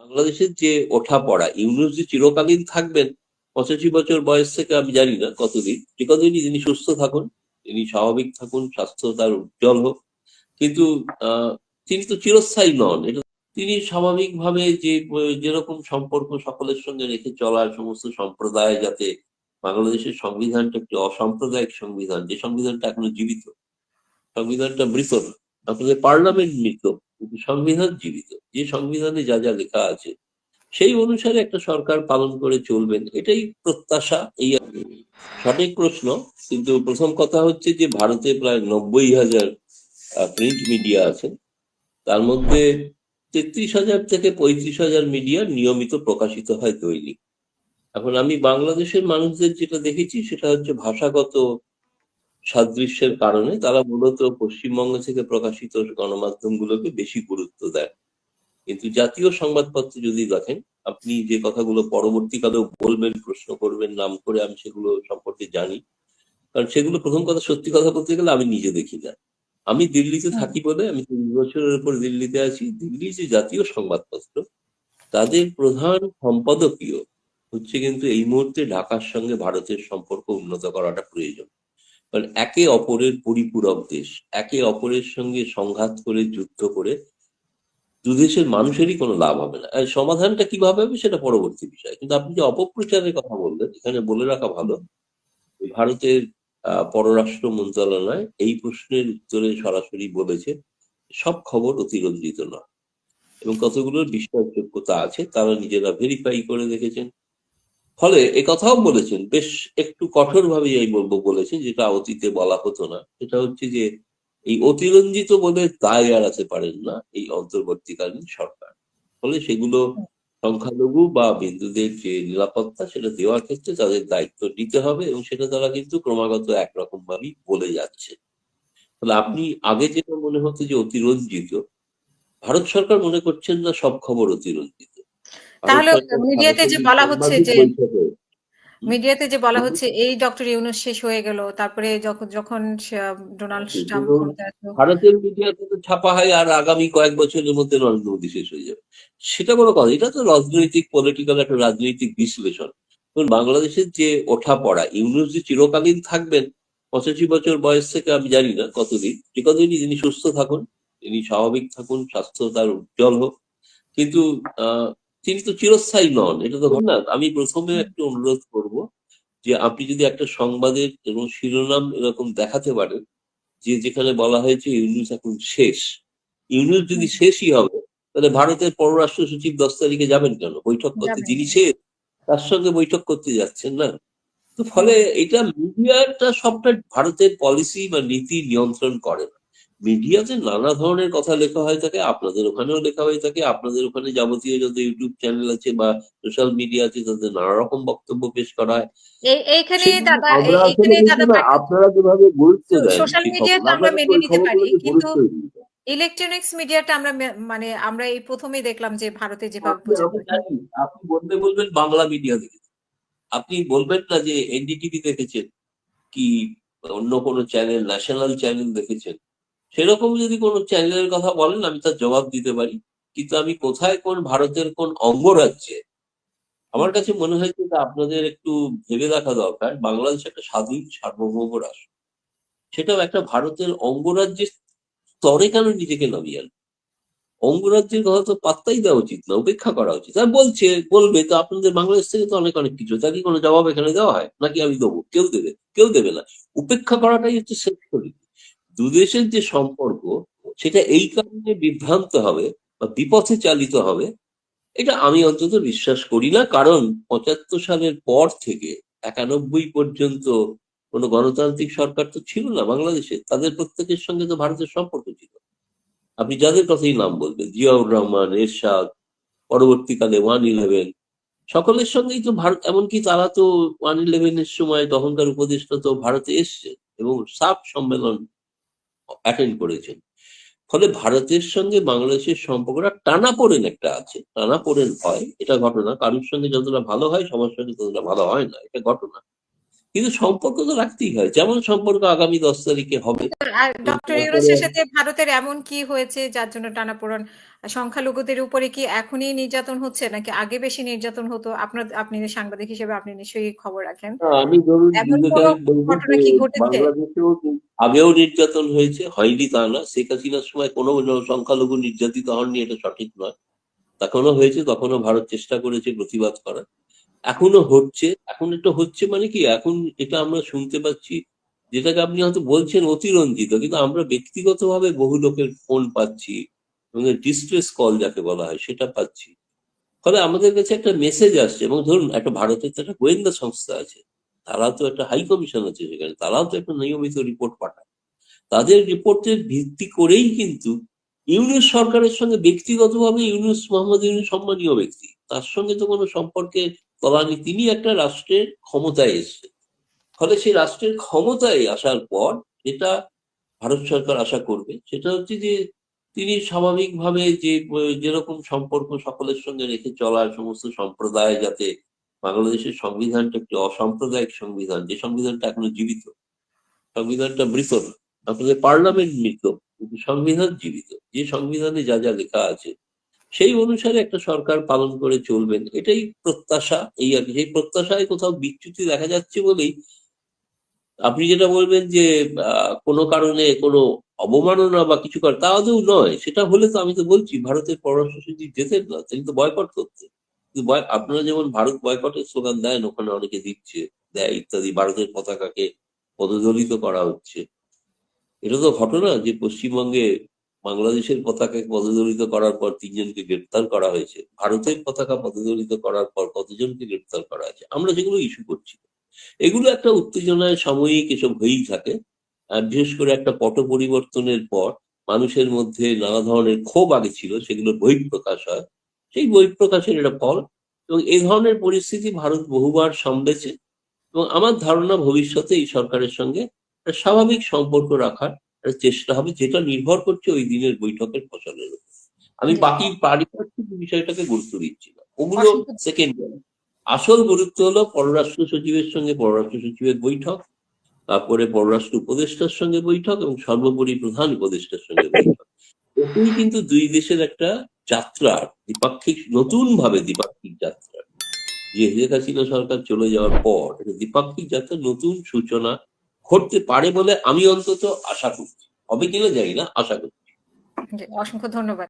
বাংলাদেশের যে ওঠা পড়া, ইউনুস যে চিরকালীন থাকবেন, পঁচাশি বছর বয়স থেকে আমি জানি না কতদিন, যে কতদিনই তিনি সুস্থ থাকুন, তিনি স্বাভাবিক থাকুন, স্বাস্থ্য তার উজ্জ্বল হোক, কিন্তু তিনি তো চিরস্থায়ী নন। এটা তিনি স্বাভাবিকভাবে যে, যেরকম সম্পর্ক সকলের সঙ্গে রেখে চলার সমস্ত সম্প্রদায় যাতে বাংলাদেশের সংবিধানটা একটি অসাম্প্রদায়িক সংবিধান, যে সংবিধানটা এখনও জীবিত, সংবিধানটা মৃত না, আপনাদের পার্লামেন্ট মৃত কিন্তু সংবিধান জীবিত যে সংবিধানে যা যা লেখা আছে, সেই অনুসারে একটা সরকার পালন করে চলবেন, এটাই প্রত্যাশা, এই সঠিক প্রশ্ন, কিন্তু প্রথম কথা হচ্ছে যে ভারতে প্রায় নব্বই হাজার প্রিন্ট মিডিয়া আছে। তার মধ্যে তেত্রিশ হাজার থেকে পঁয়ত্রিশ হাজার মিডিয়া নিয়মিত প্রকাশিত হয় দৈনিক। এখন আমি বাংলাদেশের মানুষদের যেটা দেখেছি, সেটা হচ্ছে ভাষাগত সাদৃশ্যের কারণে তারা মূলত পশ্চিমবঙ্গ থেকে প্রকাশিত গণমাধ্যমগুলোকে বেশি গুরুত্ব দেয়। কিন্তু জাতীয় সংবাদপত্র যদি দেখেন আপনি যে কথাগুলো পরবর্তীকালেও বলবেন প্রশ্ন করবেন নাম করে আমি সেগুলো সম্পর্কে জানি। কারণ সেগুলো প্রথম কথা সত্যি কথা বলতে গেলে আমি নিজে দেখি না। আমি দিল্লিতে থাকি বলে আমি তিন বছরের উপর দিল্লিতে আছি। দিল্লি যে জাতীয় সংবাদপত্র তাদের প্রধান সম্পাদকীয় হচ্ছে কিন্তু এই মুহূর্তে ঢাকার সঙ্গে ভারতের সম্পর্ক উন্নত করাটা প্রয়োজন। কারণ একে অপরের পরিপূরক দেশ, একে অপরের সঙ্গে সংঘাত করে, যুদ্ধ করে দুদেশের মানুষেরই কোনো লাভ হবে না। সমাধানটা কীভাবে হবে সেটা পরবর্তী বিষয়। কিন্তু আপনি যে অপপ্রচারের কথা বললেন, এখানে বলে রাখা ভালো ভারতের পররাষ্ট্র মন্ত্রণালয় এই প্রশ্নের উত্তরে সরাসরি বলেছে, সব খবর অতিরঞ্জিত নয়। এবং কতগুলোর বিশ্বাসযোগ্যতা আছে, তারা নিজেরা ভেরিফাই করে দেখেছেন। ফলে এ কথাও বলেছেন, বেশ একটু কঠোরভাবে এই বলব বলেছেন, যেটা অতীতে বলা হতো না। সেটা হচ্ছে যে, এই অতিরঞ্জিত বলে দায় এড়াতে পারেন না এই অন্তর্বর্তীকালীন সরকার। ফলে সেগুলো সংখ্যালঘু বা বিন্দুদের যে নিরাপত্তা, সেটা দেওয়ার ক্ষেত্রে তাদের দায়িত্ব নিতে হবে এবং সেটা তারা কিন্তু ক্রমাগত একরকম ভাবেই বলে যাচ্ছে। তাহলে আপনি আগে যেটা মনে হতো যে অতিরঞ্জিত, ভারত সরকার মনে করছেন না সব খবর অতিরঞ্জিত। তাহলে মিডিয়াতে যে বলা হচ্ছে যে মিডিয়াতে যে বলা হচ্ছে এই ডক্টর ইউনুস শেষ হয়ে গেল তারপরে যখন যখন ডোনাল্ড ট্রাম্প ভারতের মিডিয়াতে তো ছাপা হয় আর আগামী কয়েক বছরের মধ্যে নরেন্দ্র মোদী শেষ হয়ে যাবে। সেটা বড় কথা এটা তো রাজনৈতিক পলিটিক্যাল একটা রাজনৈতিক বিশ্লেষণ। বাংলাদেশের যে ওঠা পড়া ইউনুস যে চিরকালীন থাকবেন পঁচাশি বছর বয়স থেকে আমি জানি না কতদিন যে কতদিনই তিনি সুস্থ থাকুন তিনি স্বাভাবিক থাকুন স্বাস্থ্য তার উজ্জ্বল হোক। কিন্তু আহ তিনি তো চিরস্থায়ী নন এটা তো না আমি প্রথমে একটু অনুরোধ করব যে আপনি যদি একটা সংবাদের এবং শিরোনাম এরকম দেখাতে পারেন যে যেখানে বলা হয়েছে ইউনুস এখন শেষ। ইউনুস যদি শেষই হবে তাহলে ভারতের পররাষ্ট্র সচিব দশ তারিখে যাবেন কেন? বৈঠক করতে। যিনি শেষ তার সঙ্গে বৈঠক করতে যাচ্ছেন না। তো ফলে এটা মিডিয়াটা সবটা ভারতের পলিসি বা নীতি নিয়ন্ত্রণ করে না। মিডিয়াতে নানা ধরনের কথা লেখা হয়ে থাকে আপনাদের ওখানেও লেখা হয়ে থাকে আপনাদের ওখানে যাবতীয় যত ইউটিউব চ্যানেল আছে বা সোশ্যাল মিডিয়া আছে তাতে নানা রকম বক্তব্য পেশ করা হয়। আপনারা যেভাবে গুরুত্ব দেন সোশ্যাল সেই মিডিয়াতে আমরা মেনে নিতে পারি কিন্তু। ইলেকট্রনিক্স মিডিয়াটা আমরা মানে আমরা এই প্রথমেই দেখলাম যে ভারতে যেভাবে আপনি বলতে বলবেন বাংলা মিডিয়া দেখেছেন আপনি বলবেন না যে এনডিটিভি দেখেছেন কি অন্য কোনো চ্যানেল ন্যাশনাল চ্যানেল দেখেছেন। সেরকম যদি কোনো চ্যানেলের কথা বলেন, আমি তার জবাব দিতে পারি। কিন্তু আমি কোথায় কোন ভারতের কোন অঙ্গরাজ্যে? আমার কাছে মনে হয় যে আপনাদের একটু ভেবে দেখা দরকার। বাংলাদেশ একটা স্বাধীন সার্বভৌম রাষ্ট্র। সেটাও একটা ভারতের অঙ্গরাজ্যের স্তরে কেন নিজেকে নামিয়ে আনবে? অঙ্গরাজ্যের কথা তো পাত্তাই দেওয়া উচিত না, উপেক্ষা করা উচিত। আর বলছে, বলবে, তো আপনাদের বাংলাদেশ থেকে তো অনেক অনেক কিছু। তার কি কোনো জবাব এখানে দেওয়া হয়? নাকি আমি দেবো? কেউ দেবে কেউ দেবে না। উপেক্ষা করাটাই হচ্ছে সেক্টরি দুদেশের যে সম্পর্ক, সেটা এই কারণে বিভ্রান্ত হবে বা বিপথে চালিত হবে, এটা আমি অন্তত বিশ্বাস করি না। কারণ পঁচাত্তর সালের পর থেকে একানব্বই পর্যন্ত কোনো গণতান্ত্রিক সরকার তো ছিল না বাংলাদেশে। তাদের প্রত্যেকের সঙ্গে তো ভারতের সম্পর্ক ছিল। আপনি যাদের কথাই নাম বলবেন, জিয়াউর রহমান, এরশাদ, পরবর্তীকালে ওয়ান ইলেভেন, সকলের সঙ্গেই তো ভারত, এমনকি তারা তো ওয়ান ইলেভেনের সময় তখনকার উপদেষ্টা তো ভারতে এসছে এবং সাফ সম্মেলন অ্যাটেন্ড করেছেন। ফলে ভারতের সঙ্গে বাংলাদেশের সম্পর্কটা টানা পড়েন একটা আছে। টানা পড়েন হয়, এটা ঘটনা। কারোর সঙ্গে যতটা ভালো হয়, সবার সঙ্গে ততটা ভালো হয় না, এটা ঘটনা। কিন্তু সম্পর্ক তো রাখতেই হয় যেমন সম্পর্ক আগামী দশ তারিখে হবে ডক্টর সাথে ভারতের এমন কি হয়েছে যার জন্য টানাপোড়েন? সংখ্যালঘুদের উপরে কি এখনই নির্যাতন হচ্ছে নাকি আগে বেশি নির্যাতন হতো? আপনার আপনি সাংবাদিক হিসেবে আপনি নিশ্চয়ই খবর রাখেন। আমি ধরুন ঘটনা কি ঘটেছে? আগেও নির্যাতন হয়েছে হয়নি তা না শেখ হাসিনার সময় কোনো সংখ্যালঘু নির্যাতিত হননি এটা সঠিক নয় তখনও হয়েছে তখনও ভারত চেষ্টা করেছে প্রতিবাদ করার এখনও হচ্ছে, এখন এটা হচ্ছে মানে কি, এখন এটা আমরা শুনতে পাচ্ছি, যেটাকে আপনি হয়তো বলছেন অতিরঞ্জিত, কিন্তু আমরা ব্যক্তিগতভাবে বহু লোকের ফোন পাচ্ছি, এবং ডিস্ট্রেস কল যাকে বলা হয়, সেটা পাচ্ছি। ফলে আমাদের কাছে একটা মেসেজ আসছে, এবং ধরুন, একটা ভারতের একটা গোয়েন্দা সংস্থা আছে, তারা তো একটা হাই কমিশন আছে সেখানে, তারাও তো একটা নিয়মিত রিপোর্ট পাঠায়। তাদের রিপোর্টের ভিত্তি করেই কিন্তু ইউনুস সরকারের সঙ্গে ব্যক্তিগতভাবে ইউনুস মোহাম্মদ ইউনুস সম্মানীয় ব্যক্তি, তার সঙ্গে তো কোনো সম্পর্কে তলানি তিনি একটা রাষ্ট্রের ক্ষমতায় এসছে ফলে সেই রাষ্ট্রের ক্ষমতায় আসার পর যেটা ভারত সরকার আশা করবে, সেটা হচ্ছে যে তিনি স্বাভাবিকভাবে যে, যেরকম সম্পর্ক সকলের সঙ্গে রেখে চলার সমস্ত সম্প্রদায় যাতে বাংলাদেশের সংবিধানটা একটি অসাম্প্রদায়িক সংবিধান, যে সংবিধানটা এখনও জীবিত, সংবিধানটা মৃত আপনাদের পার্লামেন্ট মৃত কিন্তু সংবিধান জীবিত, যে সংবিধানে যা যা লেখা আছে সেই অনুসারে একটা সরকার পালন করে চলবেন। এটাই প্রত্যাশা, এই আর কি। সেই প্রত্যাশায় কোথাও বিচ্যুতি দেখা যাচ্ছে বলেই আপনি যেটা বলবেন যে কোনো কারণে কোনো অবমাননা বা কিছু কর তা আদৌ নয়। সেটা হলে তো আমি তো বলছি, ভারতের পররাষ্ট্র সচিব যেতেন না, তিনি তো বয়কট করতেন। আপনারা যেমন ভারত বয়কটের স্লোগান দেন, ওখানে অনেকে দিচ্ছে, দেয় ইত্যাদি, ভারতের পতাকাকে পদদলিত করা হচ্ছে। এটা তো ঘটনা যে পশ্চিমবঙ্গে বাংলাদেশের পতাকা পদদলিত করার পর তিনজনকে গ্রেপ্তার করা হয়েছে। ভারতের পতাকা পদদলিত করার পর কতজনকে গ্রেপ্তার করা হয়েছে? আমরা যেগুলো ইস্যু করছি, এগুলো একটা উত্তেজনায় সাময়িক এসব হয়েই থাকে। আর বিশেষ করে একটা পট পরিবর্তনের পর মানুষের মধ্যে নানা ধরনের ক্ষোভ আগে ছিল, সেগুলোর বহিঃপ্রকাশ হয়। সেই বহিঃপ্রকাশের এটা ফল। এবং এই ধরনের পরিস্থিতি ভারত বহুবার সামলেছে। এবং আমার ধারণা ভবিষ্যতে এই সরকারের সঙ্গে স্বাভাবিক সম্পর্ক রাখার চেষ্টা হবে যেটা নির্ভর করছে ওই দিনের বৈঠকের ফসলের উপর। আমি বাকি পারিপার্শ্বিক বিষয়টাকে গুরুত্ব দিচ্ছি না। ওগুলো সেকেন্ডারি আসল গুরুত্ব হলো পররাষ্ট্র সচিবের সঙ্গে পররাষ্ট্র সচিবের বৈঠক তারপরে পররাষ্ট্র উপদেষ্টার সঙ্গে বৈঠক এবং সর্বোপরি প্রধান উপদেষ্টার সঙ্গে বৈঠক। এটাই কিন্তু দুই দেশের একটা যাত্রা দ্বিপাক্ষিক নতুন ভাবে দ্বিপাক্ষিক যাত্রা। যে শেখ হাসিনা সরকার চলে যাওয়ার পর দ্বিপাক্ষিক যাত্রার নতুন সূচনা ঘটতে পারে বলে আমি অন্তত আশা করছি হবে জানি না আশা করছি অসংখ্য ধন্যবাদ।